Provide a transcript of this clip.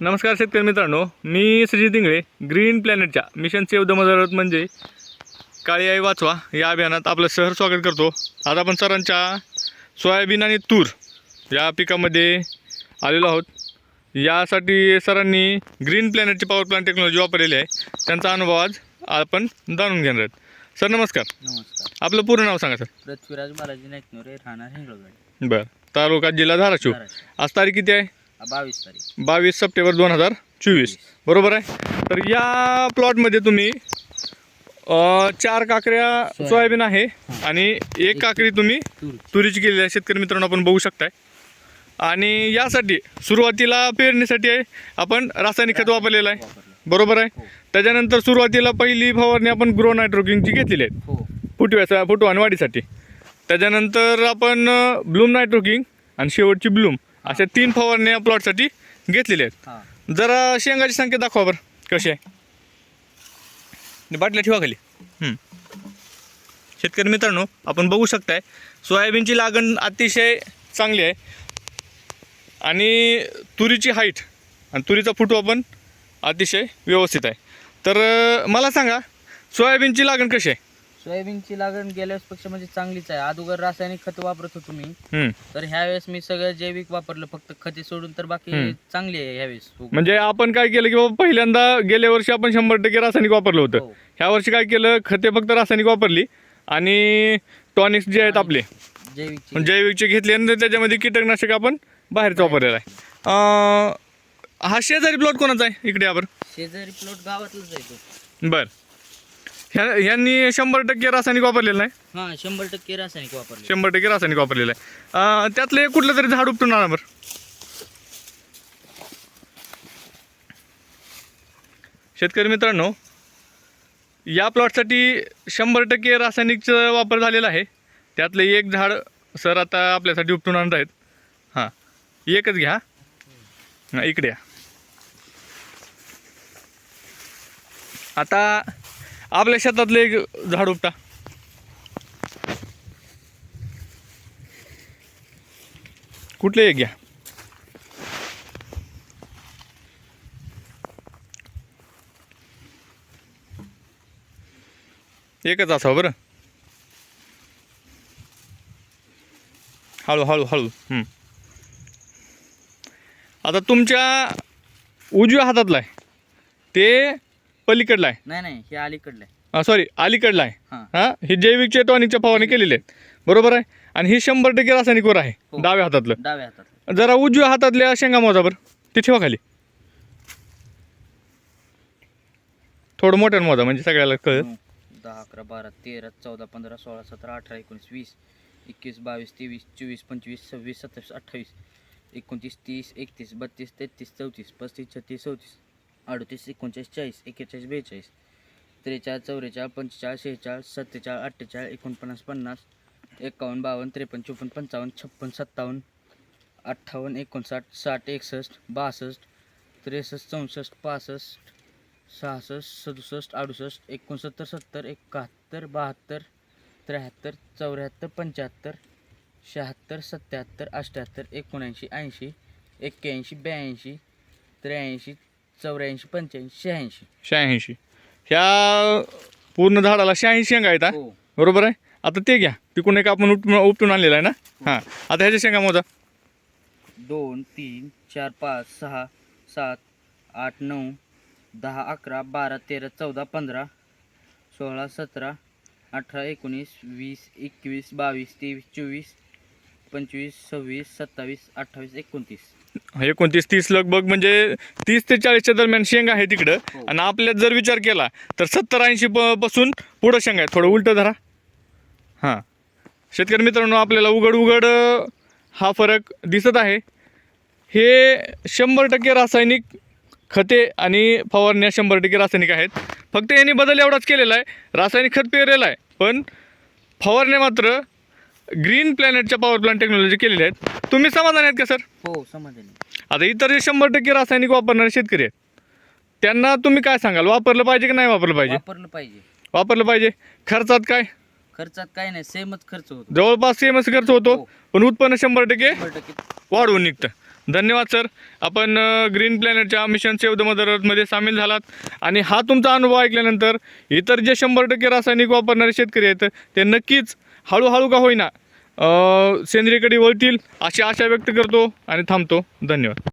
नमस्कार शेतकरी मित्रांनो मी Shri Dingale green प्लॅनेटच्या mission save the mother earth म्हणजे काळी आई वाचवा या अभियानात आपलं सहर स्वागत करतो. आज आपण सरांच्या सोयाबीन आणि तूर या पिकामध्ये आलेलो आहोत. यासाठी सरांनी ग्रीन प्लॅनेटची पॉवर प्लांट टेक्नॉलॉजी वापरलेली आहे. त्यांचा अनुभव आज आपण जाणून घेणार आहेत. सर नमस्कार. नमस्कार. आपलं पूर्ण नाव सांगा सर. पृथ्वीराज बालाजी नाईकनोरे राहणार हिंगळगाडी बरं. तालुका जिल्हा धाराशिव. आज तारीख किती आहे? बावीस तारीख. बावीस सप्टेंबर दोन हजार चोवीस. बरोबर आहे? तर या प्लॉटमध्ये तुम्ही अ, चार काकऱ्या सोयाबीन. आहे आणि एक काकडी तुम्ही तूर तुरीची केलेली आहे. शेतकरी मित्रांनो आपण बघू शकताय. आणि यासाठी सुरुवातीला पेरणीसाठी आहे आपण रासायनिक खत वापरलेलं आहे. बरोबर आहे? हो. त्याच्यानंतर सुरुवातीला पहिली फवारणी आपण ग्रो नायट्रोकिंगची घेतलेली आहे. हो. फुटव्याचा फुटो आणि वाढीसाठी त्याच्यानंतर आपण ब्लूम नायट्रोकिंग आणि शेवटची ब्लूम. अशा तीन फवारण्या प्लॉटसाठी घेतलेल्या आहेत. जरा शेंगाची संख्या दाखवा बरं कशी आहे. बाटल्या ठेवा खाली. शेतकरी मित्रांनो आपण बघू शकताय सोयाबीनची लागण अतिशय चांगली आहे. आणि तुरीची हाईट आणि तुरीचा फुटवा पण अतिशय व्यवस्थित आहे. तर मला सांगा सोयाबीनची लागण कशी आहे? सोयाबीनची लागण गेल्या पेक्षा म्हणजे चांगलीच आहे. अगोदर रासायनिक खत वापरत होतो मी. तर ह्या वेळेस मी सगळं जैविक वापरलं. फक्त खते सोडून तर बाकी. चांगली आहे ह्यावेळेस म्हणजे आपण काय केलं की बाबा पहिल्यांदा गेल्या वर्षी आपण शंभर टक्के रासायनिक वापरलं होतं. हो. ह्या वर्षी काय केलं खते फक्त रासायनिक वापरली आणि टॉनिक्स जे आहेत आपले जैविकची. जैविकचे घेतले आणि त्याच्यामध्ये कीटकनाशक आपण बाहेरचं वापरलेलं आहे. अं, हा शेजारी प्लॉट कोणाचा आहे? इकडे आपण शेजारी प्लॉट गावातलाच आहे तो. बर. ह्या ह्यांनी शंभर टक्के रासायनिक वापरलेलं नाही? हां शंभर टक्के रासायनिक वापरले शंभर टक्के रासायनिक वापरलेलं आहे. अं, त्यातलं एक कुठलं तरी झाड उपटून आणा बरं. शेतकरी मित्रांनो या प्लॉटसाठी शंभर टक्के रासायनिकचा वापर झालेला आहे. त्यातलं एक झाड सर आता आपल्यासाठी उपटून आणत आहेत. हां एकच घ्या. हां इकडे या. आता आपल्या शेतातलं एक झाड उपटा. कुठले एक घ्या. एकच असावं बरं. हळू हळू हळू. आता तुमच्या उजव्या हातातला आहे. ते पलीकडला आहे. नाही नाही हे अलीकडलं आहे. सॉरी अलीकडला आहे. हां. हां हे जैविकचे टॉनिकच्या फवारणी केलेले आहेत. बरोबर आहे? आणि हे शंभर टक्के रासायनिकवर आहे हो. डाव्या हातातलं. डाव्या हातात जरा उजव्या हातातल्या शेंगा मोजा बरं. ते ठेवा खाली. थोडं मोठ्यानं मोजा म्हणजे सगळ्याला कळ नऊ, दहा अकरा बारा तेरा चौदा पंधरा सोळा सतरा अठरा एकोणीस वीस एकवीस बावीस तेवीस चोवीस पंचवीस सव्वीस सत्तावीस अठ्ठावीस एकोणतीस तीस एकतीस बत्तीस तेहतीस चौतीस पस्तीस छत्तीस चौतीस. अडतीस एकोणचाळीस चाळीस एक्केचाळीस बेचाळीस त्रेचाळीस चौवेचाळीस पंचेचाळीस शेहेचाळीस सत्तेचाळीस अठ्ठेचाळीस एकोणपन्नास पन्नास एकावन्न बावन्न त्रेपन्न चोपन्न पंचावन्न छप्पन्न सत्तावन्न अठ्ठावन्न एकोणसाठ साठ एकसष्ट बासष्ट त्रेसष्ट चौसष्ट पासष्ट सहासष्ट सदुसष्ट अडुसष्ट एकोणसत्तर सत्तर एकाहत्तर बहात्तर त्र्याहत्तर चौऱ्याहत्तर पंच्याहत्तर शहात्तर सत्याहत्तर अठ्ठ्याहत्तर एकोणऐंशी ऐंशी एक्क्याऐंशी ब्याऐंशी त्र्याऐंशी चौऱ्याऐंशी पंच्याऐंशी शहाऐंशी. शहाऐंशी. ह्या पूर्ण झाडाला शहाऐंशी शेंगा आहेत हा? हो. बरोबर आहे? आता ते घ्या. तिकडून एक आपण उपटून उपटून आणलेलं आहे ना? हां. आता ह्याच्या शेंगा मोजा. दोन तीन चार पाच सहा सात आठ नऊ दहा अकरा बारा तेरा चौदा पंधरा सोळा सतरा अठरा एकोणीस वीस एकवीस बावीस तेवीस चोवीस पंचवीस सव्वीस सत्तावीस अठ्ठावीस एकोणतीस. एकोणतीस तीस लगभग म्हणजे तीस ते चाळीसच्या दरम्यान शेंगा आहे तिकडं हो. आणि आपल्यात जर विचार केला तर सत्तर ऐंशी पासून पुढं शेंगा आहे थोडं उलटं धरा. हां. शेतकरी मित्रांनो आपल्याला उघड उघड हा फरक दिसत आहे. हे शंभर टक्के रासायनिक खते आणि फवारण्या शंभर टक्के रासायनिक आहेत. फक्त यांनी बदल एवढाच केलेला आहे. रासायनिक खत पेरलेलं आहे. पण फवारण्या मात्र ग्रीन प्लॅनेटच्या पॉवर प्लांट टेक्नॉलॉजी केलेल्या आहेत. तुम्ही समाधान आहेत का सर? हो समजले आता इतर जे शंभर टक्के रासायनिक वापरणारे शेतकरी आहेत त्यांना तुम्ही काय सांगाल? वापरलं पाहिजे की नाही वापरलं पाहिजे? वापरलं पाहिजे. वापरलं पाहिजे. खर्चात काय? खर्चात काही नाही सेमच खर्च होतो. जवळपास सेमच खर्च होतो हो. पण उत्पन्न शंभर टक्के शंभर टक्के. वाढवून निघतं. धन्यवाद सर. आपण अ, ग्रीन प्लॅनेटच्या मिशन सेव्ह द मदर अर्थमध्ये सामील झालात. आणि हा तुमचा अनुभव ऐकल्यानंतर इतर जे शंभर टक्के रासायनिक वापरणारे शेतकरी आहेत ते नक्कीच हळूहळू का होईना सेंद्रियकडे वळतील अशी आशा व्यक्त करतो आणि थांबतो. धन्यवाद.